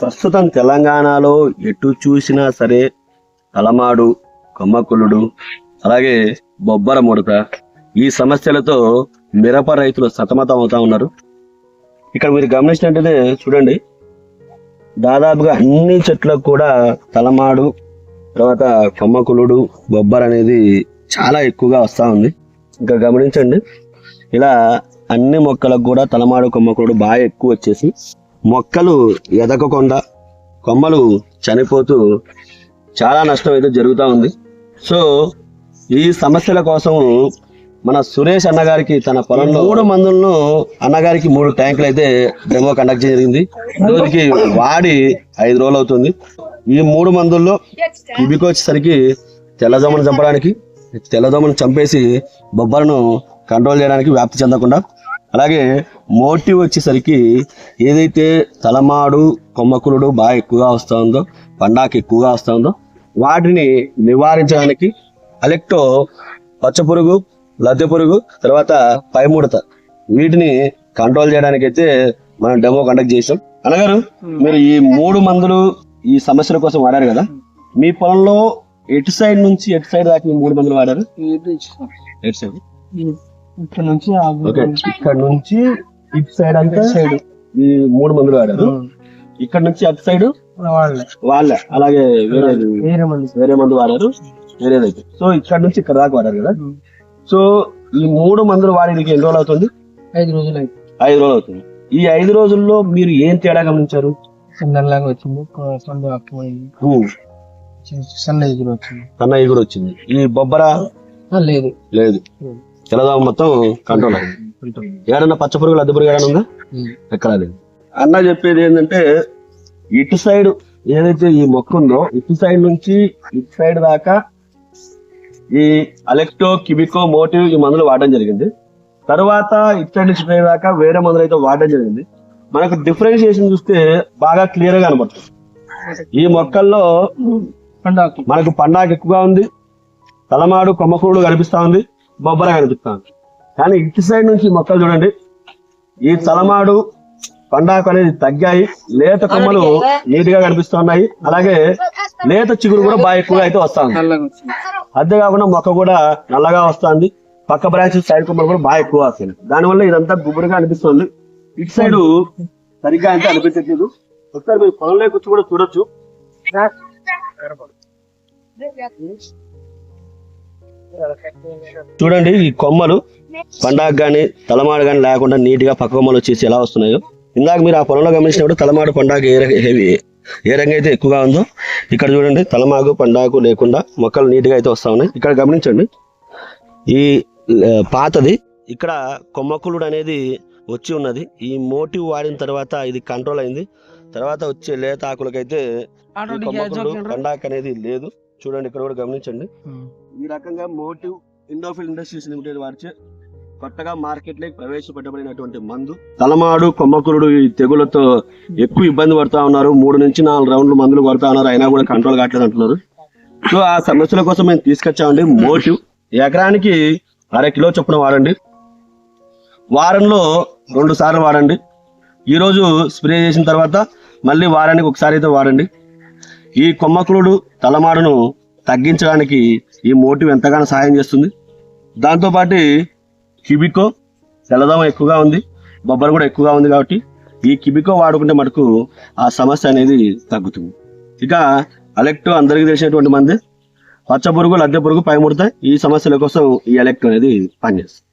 ప్రస్తుతం తెలంగాణలో ఎటు చూసినా సరే తలమాడు కొమ్మకులుడు అలాగే బొబ్బర ముడత ఈ సమస్యలతో మిరప రైతులు సతమతం అవుతా ఉన్నారు. ఇక్కడ మీరు గమనించినట్టయితే చూడండి దాదాపుగా అన్ని చెట్లకు కూడా తలమాడు తర్వాత కొమ్మకులుడు బొబ్బర్ అనేది చాలా ఎక్కువగా వస్తూ ఉంది. ఇంకా గమనించండి ఇలా అన్ని మొక్కలకు కూడా తలమాడు కొమ్మకులుడు బాగా ఎక్కువ వచ్చేసి మొక్కలు ఎదగకుండా కొమ్మలు చనిపోతూ చాలా నష్టం అయితే జరుగుతూ ఉంది. సో ఈ సమస్యల కోసం మన సురేష్ అన్నగారికి తన పొలంలో మూడు మందులను అన్నగారికి మూడు ట్యాంకులు అయితే డెమో కండక్ట్ జరిగింది. రోజుకి వాడి ఐదు రోజులు అవుతుంది. ఈ మూడు మందుల్లో ఇవికి వచ్చేసరికి తెల్లదోమను చంపడానికి తెల్లదోమను చంపేసి బొబ్బలను కంట్రోల్ చేయడానికి వ్యాప్తి చెందకుండా అలాగే మోటివ్ వచ్చేసరికి ఏదైతే తలమాడు కొమ్మకులుడు బాగా ఎక్కువగా వస్తూ ఉందో పండాకు ఎక్కువగా వస్తూ ఉందో వాటిని నివారించడానికి అలెక్టో పచ్చపురుగు లద్దె పురుగు తర్వాత పైముడత వీటిని కంట్రోల్ చేయడానికి అయితే మనం డెమో కండక్ట్ చేసాం అనగారు మీరు ఈ మూడు మందులు ఈ సమస్యల కోసం వాడారు కదా? మీ పొలంలో ఎటు సైడ్ నుంచి ఎటు సైడ్ దాకా మూడు మందులు వాడారు? ఎటు సైడ్? ఇక్కడ నుంచి ఆ ఓకే. ఇక్కడ నుంచి ఇటు సైడ్ అంతా సైడ్. ఈ మూడు మందులు వాడారు. ఇక్కడ నుంచి అటు సైడ్ వాళ్ళే. వాళ్ళే. అలాగే వేరే వేరే మంది. వేరే మందు వాడారు. వేరేదైతే. సో ఇక్కడ నుంచి ఇక్కడ దాకా వాడారు కదా. సో ఈ మూడు మందులు వాడేందుకు ఎన్ని రోజులు అవుతుంది? ఐదు రోజులు అయితే ఐదు రోజులు అవుతుంది. ఈ ఐదు రోజుల్లో మీరు ఏం తేడా గమనించారు? సన్నలాగా వచ్చింది. సొంత హ్మ్. సన్న ఎదురు వచ్చింది. సన్న ఎగురు వచ్చింది. ఈ బొబ్బర? ఆ, లేదు. లేదు. తెల్లదామ మొత్తం కంట్రోల్ అయింది. ఏడన్నా పచ్చ పురుగులు అద్దె పురుగు ఏడన్నా ఉందా? ఎక్కడ లేదు అన్న చెప్పేది ఏంటంటే ఇటు సైడ్ ఏదైతే ఈ మొక్క ఉందో ఇటు సైడ్ నుంచి ఇటు సైడ్ దాకా ఈ అలెక్టో కిబికో మోటివ్ ఈ మందులు వాడడం జరిగింది. తర్వాత ఇటు సైడ్ నుంచి ఇటు సైడ్ దాకా వేరే మందులు అయితే వాడడం జరిగింది. మనకు డిఫరెన్షియేషన్ చూస్తే బాగా క్లియర్గా కనబడుతుంది. ఈ మొక్కల్లో పండాకు. మనకు పండాకు ఎక్కువగా ఉంది. తలమాడు కొమ్మకూడు కనిపిస్తా ఉంది. బొబ్బర కనిపిస్తా కానీ ఇటు సైడ్ నుంచి మొక్కలు చూడండి. ఈ తలమాడు పండాకు అనేది తగ్గాయి. లేత కొమ్మలు నీట్గా కనిపిస్తున్నాయి. అలాగే లేత చిగురు కూడా బాగా ఎక్కువగా అయితే వస్తా అదే కాకుండా మొక్క కూడా నల్లగా వస్తుంది. పక్క బ్రాంచ్ సైడ్ కొమ్మలు కూడా బాగా ఎక్కువ వస్తుంది దానివల్ల ఇదంతా గుబురుగా అనిపిస్తుంది. ఇటు సైడ్ సరిగ్గా అంటే అనిపించట్లేదు. ఒకసారి మీరు పొలంలోకి వచ్చి కూడా చూడొచ్చు. చూడండి ఈ కొమ్మలు పండాకు కానీ తలమాడు కానీ లేకుండా నీట్గా పక్క కొమ్మలు వచ్చేసి ఎలా వస్తున్నాయో. ఇందాక మీరు ఆ పొలంలో గమనించినప్పుడు తలమాడు పండాకు ఏ హెవీ. ఏ రంగు అయితే ఎక్కువగా ఉందో ఇక్కడ చూడండి తలమాగు పండాకు లేకుండా మొక్కలు నీట్గా అయితే వస్తా ఉన్నాయి. ఇక్కడ గమనించండి ఈ పాతది ఇక్కడ కొమ్మకులుడు అనేది వచ్చి ఉన్నది. ఈ మోటివ్ వాడిన తర్వాత ఇది కంట్రోల్ అయింది. తర్వాత వచ్చే లేత ఆకులకైతే పండాకు అనేది లేదు. చూడండి ఇక్కడ కూడా గమనించండి. ఈ రకంగా మోటివ్ ఇండోఫిల్ ఇండస్ట్రీస్ లిమిటెడ్ వారిచే కొత్తగా మార్కెట్లోకి ప్రవేశపెట్టబడినటువంటి మందు. తలమాడు కొమ్మకురుడు ఈ తెగులతో ఎక్కువ ఇబ్బంది పడుతా ఉన్నారు. మూడు నుంచి నాలుగు రౌండ్లు మందులు కొడతా ఉన్నారు. అయినా కూడా కంట్రోల్ కావట్లేదు అంటున్నారు. సో ఆ సమస్యల కోసం మేము తీసుకొచ్చామండి. మోటివ్. ఎకరానికి అర కిలో చొప్పున వాడండి. వారంలో రెండు సార్లు వాడండి. ఈరోజు స్ప్రే చేసిన తర్వాత మళ్ళీ వారానికి ఒకసారి అయితే వాడండి. ఈ కొమ్మకులుడు తలమాడును తగ్గించడానికి ఈ మోటివ్ ఎంతగానో సహాయం చేస్తుంది. దాంతోపాటు కిబికో తెల్లదోమ ఎక్కువగా ఉంది బొబ్బరు కూడా ఎక్కువగా ఉంది కాబట్టి ఈ కిబికో వాడుకుంటే మటుకు ఆ సమస్య అనేది తగ్గుతుంది. ఇక అలెక్టో అందరికీ తెలిసినటువంటి మంది పచ్చ పురుగు లద్దె పురుగు పై ముడత ఈ సమస్యల కోసం ఈ ఎలక్ట్ అనేది పనిచేస్తుంది.